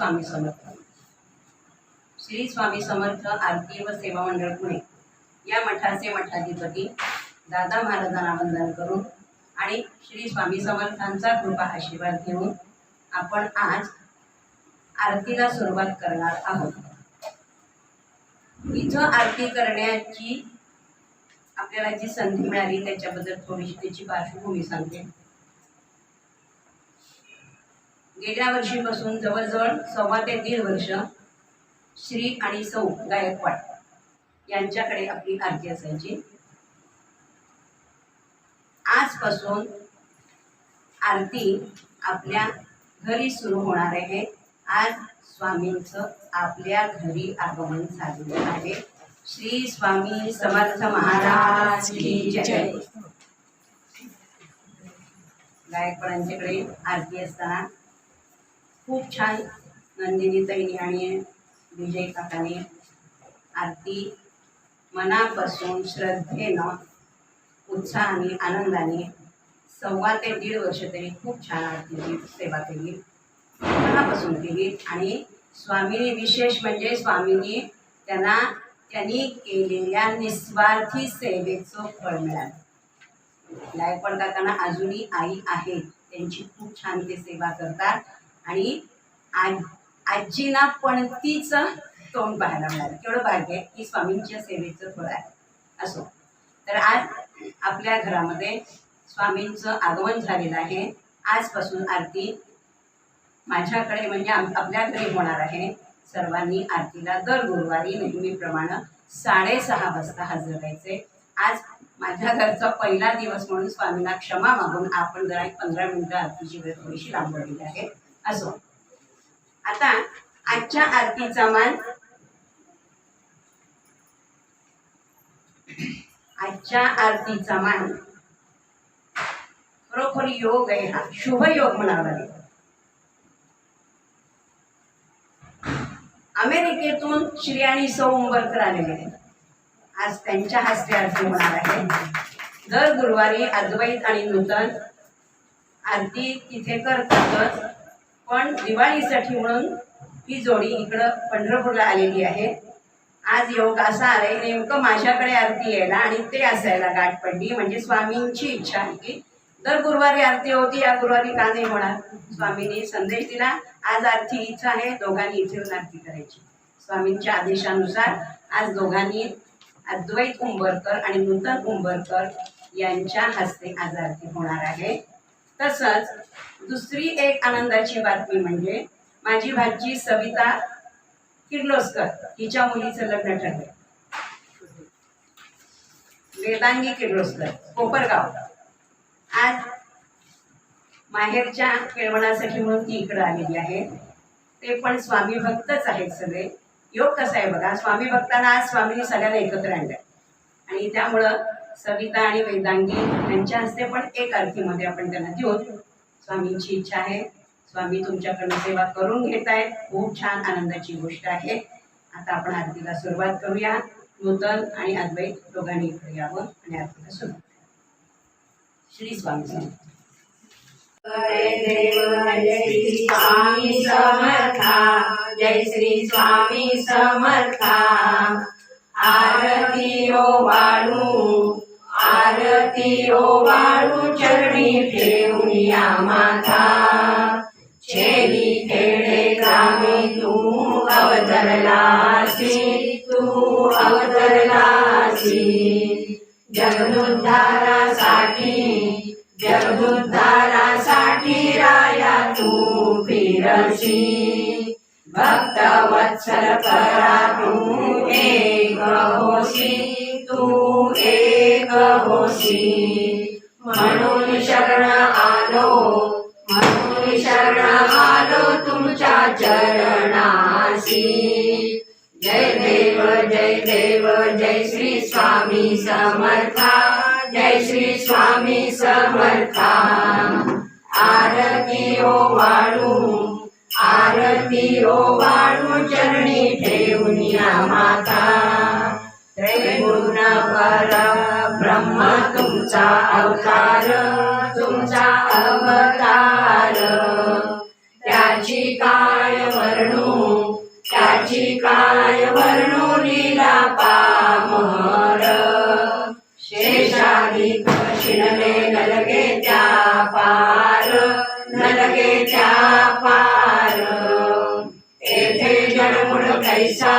स्वामी समर्थ. श्री स्वामी समर्थ आरती व सेवा मंडळ पुणे. या मठाचे मठाधिपती दादा महाराजांना वंदन करून आणि श्री स्वामी समर्थांचा कृपा आशीर्वाद घेऊन आपण आज आरतीला सुरुवात करणार आहोत. इथं आरती करण्याची आपल्याला जी संधी मिळाली त्याच्याबद्दल थोडीशी त्याची पार्श्वभूमी सांगते. गेल्या वर्षीपासून जवळजवळ सव्वा ते दीड वर्ष श्री आणि सौ गायकवाड यांच्याकडे आपली आरती असायची. आजपासून आरती आपल्या घरी सुरू होणार आहे. आज स्वामींचं आपल्या घरी आगमन झालेलं आहे. श्री स्वामी समर्थ महाराज की जय. गायकवाडांच्याकडे आरती असताना खूप छान नंदिनी तैनी आणि विजय काकाने आरती मनापासून श्रद्धेनं उत्साहाने आनंदाने सव्वा ते दीड वर्ष तरी खूप छान आरतीची सेवा केली. मनापासून केली आणि स्वामीने विशेष म्हणजे स्वामीने त्यांना त्यांनी केलेल्या निस्वार्थी सेवेचं फळ मिळालं. गायकवाड काकांना अजूनही आई आहे त्यांची खूप छान ते सेवा करतात. आणि आज आजीना पणतीच तोंड पाहायला मिळालं. केवढं भाग्य आहे की स्वामींच्या सेवेचं फळ आहे. असो. तर आज आपल्या घरामध्ये स्वामींचं आगमन झालेलं आहे. आजपासून आरती माझ्याकडे म्हणजे आपल्या घरी होणार आहे. सर्वांनी आरतीला दर गुरुवारी नेहमीप्रमाणे साडेसहा वाजता हजर राहायचे. आज माझ्या घरचा पहिला दिवस म्हणून स्वामींना क्षमा मागून आपण जरा एक पंधरा मिनिटं आरतीची वेळ थोडीशी लांबवलेली आहे. असो. आता आजच्या आरतीचा मान. आजच्या आरतीचा मान. खरोखर योग आहे हा. शुभ योग म्हणावा अमेरिकेतून श्री आणि सौ उंबरकर आलेले आहेत. आज त्यांच्या हस्ते आरती होणार आहे. दर गुरुवारी अद्वैत आणि नूतन आरती तिथे करतातच. पण दिवाळीसाठी म्हणून ही जोडी इकडं पंढरपूरला आलेली आहे. आज योग असा आलाय नेमकं माझ्याकडे आरती यायला आणि ते असायला गाठ पडली म्हणजे स्वामींची इच्छा आहे की दर गुरुवारी आरती होती या गुरुवारी का नाही होणार? स्वामींनी संदेश दिला आज आरती इच्छा आहे दोघांनी इथे येऊन आरती करायची. स्वामींच्या आदेशानुसार आज दोघांनी अद्वैत उंबरकर आणि नूतन उंबरकर यांच्या हस्ते आज आरती होणार आहे. तसंच दुसरी एक आनंदाची बातमी म्हणजे माझी भाजी सविता किर्लोस्कर हिच्या मुलीचं लग्न ठरले. वेदांगी किर्लोस्कर कोपरगाव. आज माहेरच्या केळवणासाठी म्हणून ती इकडं आलेली आहे. ते पण स्वामी भक्तच आहेत सगळे. योग कसा आहे बघा? स्वामी भक्तांना आज स्वामींनी सगळ्यांना एकत्र आणलंय आणि त्यामुळं सविता आणि वेदांगी यांच्या हस्ते पण एक आरतीमध्ये आपण त्यांना देऊन स्वामींची इच्छा आहे. स्वामी तुमच्याकडनं सेवा करून घेत आहेत खूप छान आनंदाची गोष्ट आहे. आता आपण आरतीला सुरुवात करूया. नूतन आणि अद्वैत दोघांनी इकडे यावं आणि आरतीला सुरुवात श्री स्वामी समर्थ. जय श्री स्वामी समर्था. जय श्री स्वामी समर्था. आरती ओ वाळू आरती ओ वाळू चरणी ठेवूया माथा छेली खेडे ग्रामी तू अवतरलासी तू अवतरलासी. जगदुद्धारासाठी जगदुद्धारासाठी राया तू फिरशी भक्त वत्सल करा तू एक होशी म्हणून शरण आलो म्हणून शरण आलो तुमच्या चरणासी जय देव जय देव जय श्री स्वामी समर्था जय श्री स्वामी समर्था. आरती ओ वाळू आरती ओ वाळू चरणी ठेवून या माता. त्रैगुण पर ब्रह्म तुमचा अवतार तुमचा अवतार. त्याची काय वर्णू त्याची काय वर्णू लीला पामर. शेषाली शिणले नलगे त्या पार नलगे त्या पार. तेथे जडमुड कैसा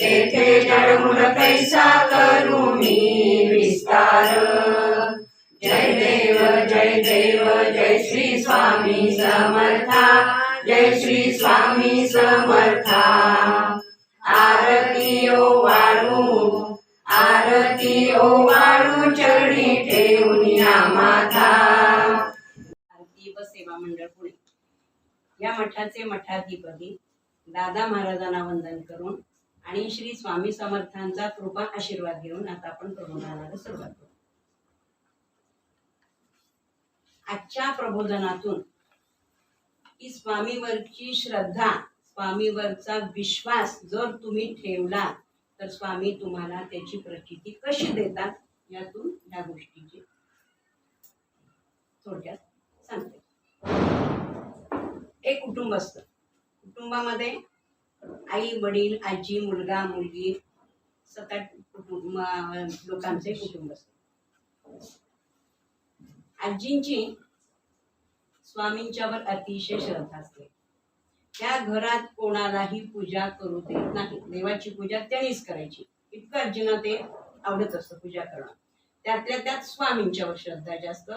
तेथे जडमुड कैसा करू मी? विस्तार जय देव जय देव जय श्री स्वामी समर्था। जय श्री स्वामी समर्था। आरती ओ वाळू आरती ओ वाळू चरणी ठेवून या माता। आरती व सेवा मंडळ पुणे या मठाचे मठाधिपती दादा महाराजांना वंदन करून आणि श्री स्वामी समर्थांचा कृपा आशीर्वाद घेऊन आता आपण प्रबोधनाला सुरुवात करू. आजच्या प्रबोधनातून की स्वामीवरची श्रद्धा स्वामीवरचा विश्वास जर तुम्ही ठेवला तर स्वामी तुम्हाला त्याची प्रचिती कशी देतात यातून या गोष्टीची थोडक्यात सांगते. एक कुटुंब असतं कुटुंबामध्ये आई वडील आजी मुलगा मुलगी सात आठ कुटुंब लोकांचे कुटुंब आजींची स्वामींच्यावर अतिशय श्रद्धा असते. त्या घरात कोणालाही पूजा करू देत नाही. देवाची पूजा त्यांनीच करायची. इतकं आजींना ते आवडत असतं पूजा करणं. त्यातल्या त्यात स्वामींच्यावर श्रद्धा जास्त.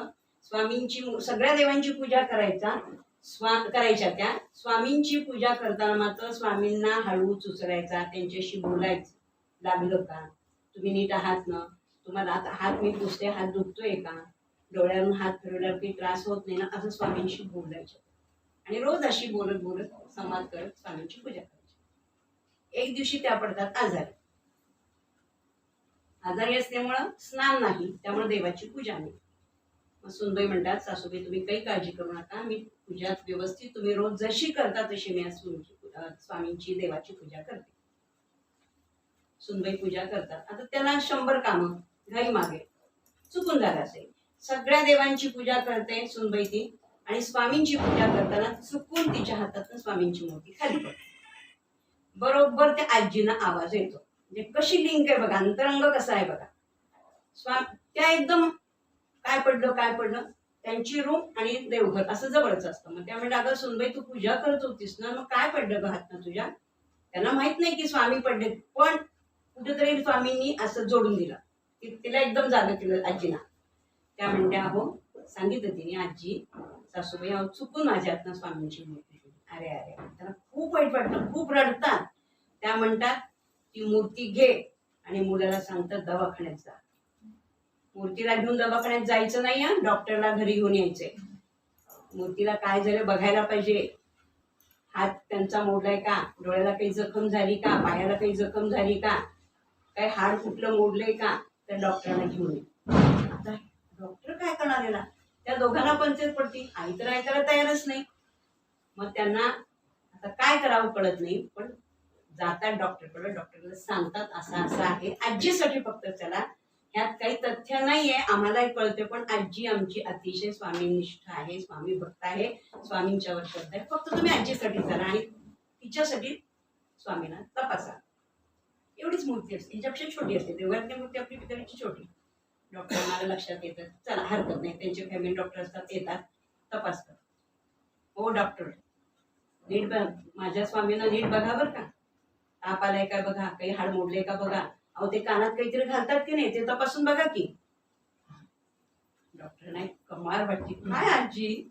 स्वामींची सगळ्या देवांची पूजा करायचा. स्वा करायच्या त्या. स्वामींची पूजा करताना मात्र स्वामींना हळू चुचरायचा त्यांच्याशी बोलायचं. लागलं का? तुम्ही नीट आहात ना? तुम्हाला आता हात मी पुसते हात दुखतोय का? डोळ्यावरून हात फिरवल्यावर काही त्रास होत नाही ना असं स्वामींशी बोलायचं. आणि रोज अशी बोलत बोलत संवाद करत स्वामींची पूजा करायची. एक दिवशी त्या पडतात आजारी. आजारी असल्यामुळं स्नान नाही त्यामुळे देवाची पूजा नाही. सुनबाई म्हणतात सासूबाई तुम्ही काही काळजी करू नका. मी पूजा व्यवस्थित तुम्ही रोज जशी करता तशी मी स्वामींची देवाची पूजा करते. सुनबाई पूजा करतात. आता त्यांना शंभर कामं घाई मागे. चुकून झालं असेल. सगळ्या देवांची पूजा करते सुनबाई ती आणि स्वामींची पूजा करताना चुकून तिच्या हातातून स्वामींची मूर्ती खाली पडते. बरोबर त्या आजीना आवाज येतो. म्हणजे कशी लिंक आहे बघा अंतरंग कसा आहे बघा. स्वा त्या एकदम काय पडलं काय पडलं? त्यांची रूम आणि देवघर असं जवळच असतं. मग त्या अगं सुनबाई तू पूजा करत होतीस ना मग काय पडलं ग हातनं तुझ्या? त्यांना माहीत नाही की स्वामी पडले पण कुठेतरी स्वामींनी असं जोडून दिलं. की तिला एकदम जाग केलं आजीना त्या म्हणत्या अहो सांगितलं तिने आजी सासूबाई अहो चुकून माझ्या हातनं स्वामींची मूर्ती अरे अरे त्यांना खूप वाईट वाटतं खूप रडतात. त्या म्हणतात ती मूर्ती घे. आणि मुलाला सांगतात दवाखान्यात जा. मूर्तीला घेऊन दवाखान्यात जायचं नाही हा. डॉक्टरला घरी घेऊन यायचंय. मूर्तीला काय झालं बघायला पाहिजे हात त्यांचा मोडलाय का? डोळ्याला काही जखम झाली का? पायाला काही जखम झाली का? काय हाड कुठलं मोडलंय का? तर डॉक्टरला घेऊन ये. आता डॉक्टर काय करणार याला? त्या दोघांना पंचायत पडती. आई तर ऐकायला तयारच नाही. मग त्यांना आता काय करावं कळत नाही पण जातात डॉक्टरकडे. डॉक्टरला सांगतात असं असं आहे. आजीसाठी फक्त त्याला यात काही तथ्य नाहीये. आम्हालाही कळते पण आजी आमची अतिशय स्वामीनिष्ठ आहे स्वामी भक्त आहे स्वामींच्यावर श्रद्धा आहे. फक्त तुम्ही आजीसाठी चला आणि तिच्यासाठी स्वामींना तपासा. एवढीच मूर्ती असते. हिच्यापेक्षा छोटी असते. देवघरातली मूर्ती आपली पितळीची छोटी. डॉक्टरांना लक्षात येतं. चला हरकत नाही. त्यांचे फॅमिली डॉक्टर असतात येतात तपासतात. हो डॉक्टर नीट बघ. माझ्या स्वामींना नीट बघा बरं का. ताप आलाय का बघा? काही हाड मोडले का बघा? अहो ते कानात काहीतरी घालतात की नाही ते तपासून बघा की. डॉक्टर नाही कमाल वाटते काय आजी?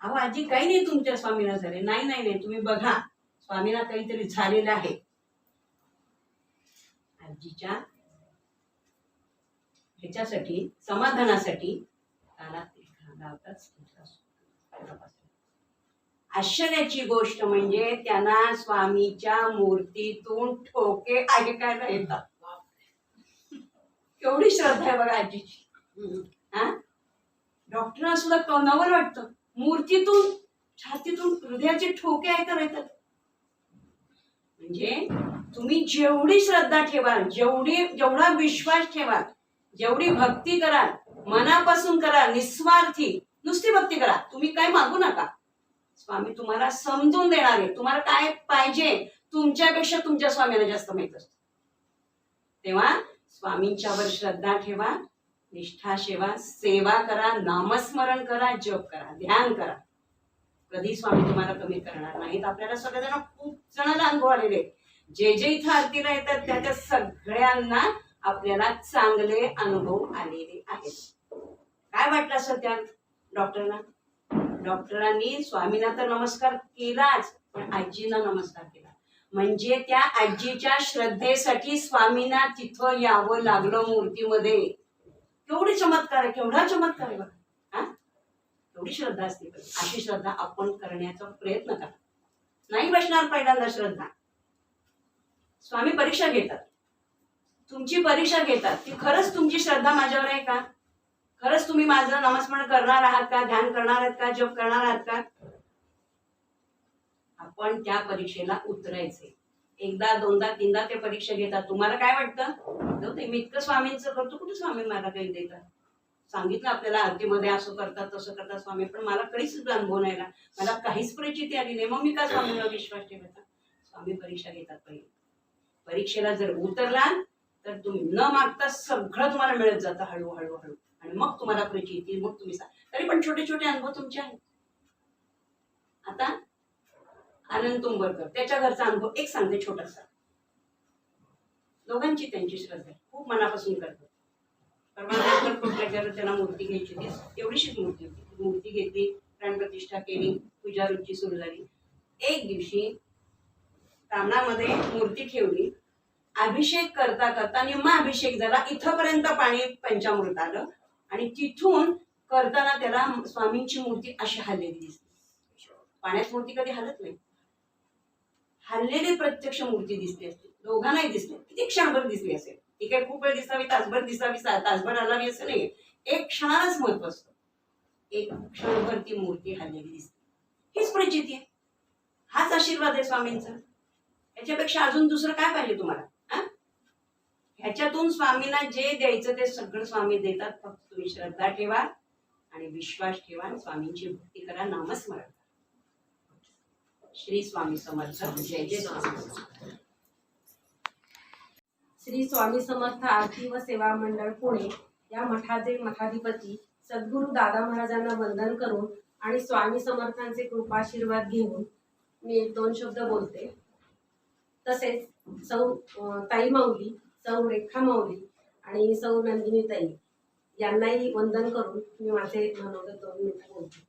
अहो आजी काही नाही तुमच्या स्वामीला झाले. नाही नाही नाही तुम्ही बघा. स्वामीला काहीतरी झालेलं आहे. आजीच्या ह्याच्यासाठी समाधानासाठी कानात घालतात. आश्चर्याची गोष्ट म्हणजे त्यांना स्वामीच्या मूर्तीतून ठोके ऐकायला येतात. केवढी श्रद्धा आहे बघा आजीची. हा? डॉक्टरांना सुद्धा कणावर वाटतं. मूर्तीतून छातीतून हृदयाचे ठोके ऐकायला येतात. म्हणजे तुम्ही जेवढी श्रद्धा ठेवाल जेवढी जेवढा विश्वास ठेवाल जेवढी भक्ती कराल मनापासून करा निस्वार्थी नुसती भक्ती करा. तुम्ही काय मागू नका. स्वामी तुम्हाला समजून देणार आहे. तुम्हाला काय पाहिजे तुमच्यापेक्षा तुमच्या स्वामीला जास्त माहीत असतं. तेव्हा स्वामींच्यावर श्रद्धा ठेवा निष्ठा सेवा सेवा करा नामस्मरण करा जप करा ध्यान करा. कधी स्वामी तुम्हाला कमी करणार नाहीत? आपल्याला सगळ्यांना खूप जणांना अनुभव आलेले आहेत. जे जे इथं आरतीला येतात त्या त्या सगळ्यांना आपल्याला चांगले अनुभव आलेले आहेत. काय वाटलं असं त्या डॉक्टरना डॉक्टरांनी स्वामींना तर नमस्कार केलाच पण आजींना नमस्कार केला. म्हणजे त्या आजीच्या श्रद्धेसाठी स्वामींना तिथं यावं लागलं मूर्तीमध्ये. केवढी चमत्कार आहे केवढा चमत्कार आहे बघा. हा? श्रद्धा असते. अशी श्रद्धा आपण करण्याचा प्रयत्न करा. नाही बसणार पहिल्यांदा श्रद्धा. स्वामी परीक्षा घेतात. तुमची परीक्षा घेतात. ती खरंच तुमची श्रद्धा माझ्यावर आहे का? खरंच तुम्ही माझं नामस्मरण करणार आहात का? ध्यान करणार आहात का? जप करणार आहात का? आपण त्या परीक्षेला उतरायचे. एकदा दोनदा तीनदा ते परीक्षा घेतात. तुम्हाला काय वाटतं? ते मी इतकं स्वामींचं करतो कुठे स्वामी मला काही देतात? सांगितलं आपल्याला आरतीमध्ये असं करतात तसं करतात स्वामी पण मला काहीच अनुभव नाही मला काहीच परिचिती आली नाही. मग मी का स्वामींवर विश्वास ठेवायचा? स्वामी परीक्षा घेतात पहिले. परीक्षेला जर उतरला तर तुम्ही न मागता सगळं तुम्हाला मिळत जातं हळूहळू हळू. आणि मग तुम्हाला परिचिती मग तुम्ही तरी पण छोटे छोटे अनुभव तुमचे आहेत. आता आनंद तुंबरकर. त्याच्या घरचा अनुभव एक सांगते छोटासा. दोघांची त्यांची श्रद्धा खूप मनापासून करतात परवा कुठल्या घरात त्यांना मूर्ती घ्यायची होती. एवढीशीच मूर्ती होती. मूर्ती घेतली प्राणप्रतिष्ठा केली पूजा रुची सुरू झाली. एक दिवशी कामनामध्ये मूर्ती ठेवली. अभिषेक करता करता निम्मा अभिषेक झाला. इथंपर्यंत पाणी पंचामृत आलं. आणि तिथून करताना त्याला स्वामींची मूर्ती अशी हललेली दिसते पाण्यात मूर्ती कधी हलत नाही. हललेली प्रत्यक्ष मूर्ती दिसली असते. दोघांनाही दिसली किती क्षणभर दिसली असेल. ठीक आहे खूप वेळ दिसावी तासभर दिसावी तासभर हलावी असं नाही एक क्षणालाच महत्त्व असतं एक क्षणभर ती मूर्ती हल्लेली दिसते. हीच प्रचिती आहे. हाच आशीर्वाद आहे स्वामींचा. याच्यापेक्षा अजून दुसरं काय पाहिजे तुम्हाला? हा? ह्याच्यातून स्वामींना जे द्यायचं ते सगळं स्वामी देतात. फक्त तुम्ही श्रद्धा ठेवा आणि विश्वास ठेवा स्वामींची भक्ती करा. नामस्मरण. श्री स्वामी समर्थ. जय जय स्वामी श्री स्वामी समर्थ आरती व सेवा मंडळ पुणे या मठाचे मठाधिपती सद्गुरू दादा महाराजांना वंदन करून आणि स्वामी समर्थांचे कृपाशीर्वाद घेऊन मी दोन शब्द बोलते. तसेच सौ ताई माऊली सौ रेखा माऊली आणि सौ नंदिनी ताई यांनाही वंदन करून मी माझे मनोगत दोन मिनिटं बोलते.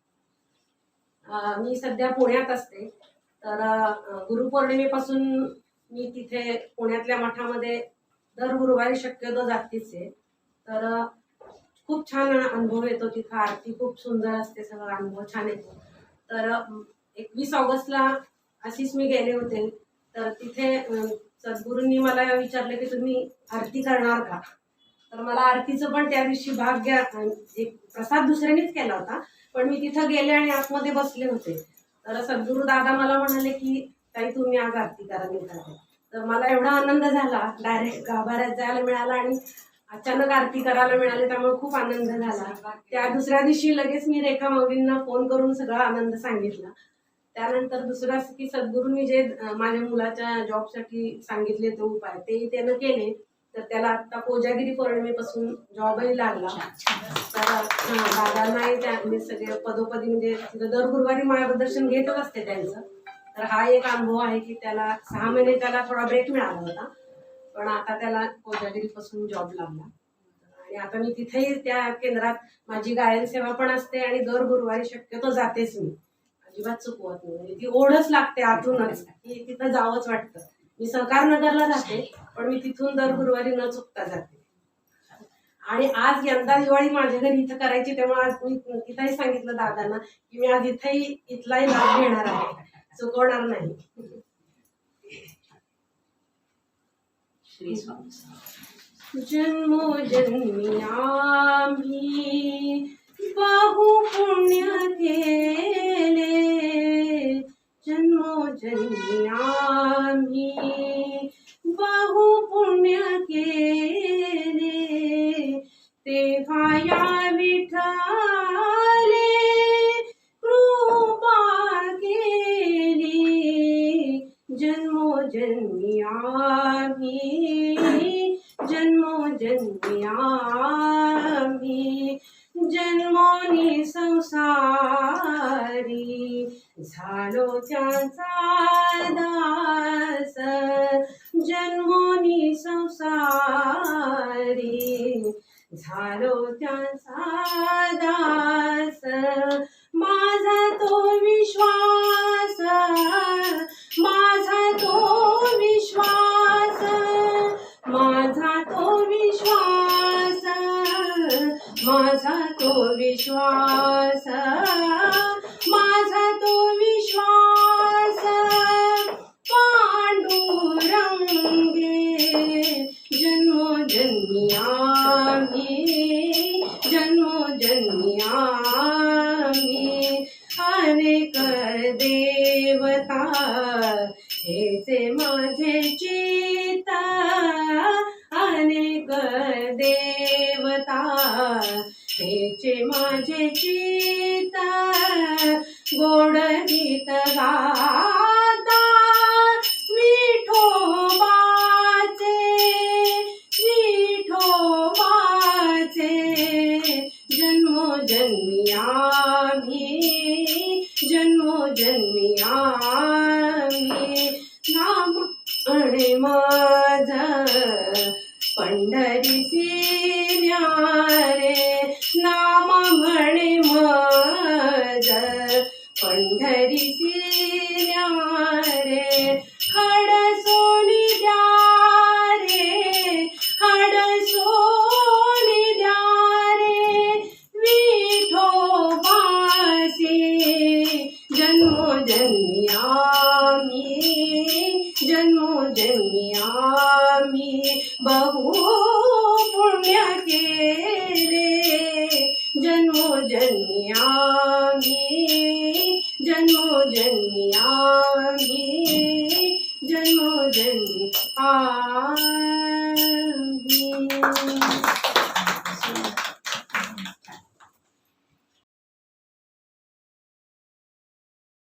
मी सध्या पुण्यात असते. तर गुरुपौर्णिमेपासून मी तिथे पुण्यातल्या मठामध्ये दर गुरुवारी शक्यतो जातीच आहे. तर खूप छान अनुभव येतो तिथं आरती खूप सुंदर असते सगळं अनुभव छान येतो. तर एकवीस ऑगस्टला अशीच मी गेले होते. तर तिथे सद्गुरूंनी मला विचारलं की तुम्ही आरती करणार का? तर मला आरतीचं पण त्या दिवशी भाग घ्या एक प्रसाद दुसऱ्यानेच केला होता. पण मी तिथं गेले आणि आतमध्ये बसले होते. तर सद्गुरू दादा मला म्हणाले की ताई तुम्ही आज आरती करा मी करते तर मला एवढा आनंद झाला. डायरेक्ट गाभाऱ्यात जायला मिळाला आणि अचानक आरती करायला मिळाले त्यामुळे खूप आनंद झाला. त्या दुसऱ्या दिवशी लगेच मी रेखा मौलींना फोन करून सगळा आनंद सांगितला. त्यानंतर दुसरा की सद्गुरूंनी जे माझ्या मुलाच्या जॉबसाठी सांगितले ते उपाय ते त्यानं केले. तर त्याला आता कोजागिरी पौर्णिमेपासून जॉबही लागला. तर दादांनाही त्या म्हणजे सगळे पदोपदी म्हणजे तिथं दर गुरुवारी मार्गदर्शन घेतच असते त्यांचं. तर हा एक अनुभव आहे की त्याला सहा महिने त्याला थोडा ब्रेक मिळाला होता. पण आता त्याला कोजागिरीपासून जॉब लागला. आणि आता मी तिथेही त्या केंद्रात माझी गायन सेवा पण असते आणि दर गुरुवारी शक्यतो जातेच मी. अजिबात चुकवत नाही. म्हणजे ती ओढच लागते आतूनच की तिथं जावंच वाटतं. मी सहकार नगरला जाते पण मी तिथून दर गुरुवारी न चुकता जाते. आणि आज यंदा दिवाळी माझ्या घरी इथं करायची तेव्हा आज मी तिथंही सांगितलं दादांना की मी आज इथंही इथलाही लाभ घेणार आहे. चुकवणार नाही. श्री स्वामी समर्थ. जन्मोजन्मी आम्ही बहु पुण्य केले. जन्मोजन्मी आम्ही. बहु पुण्य के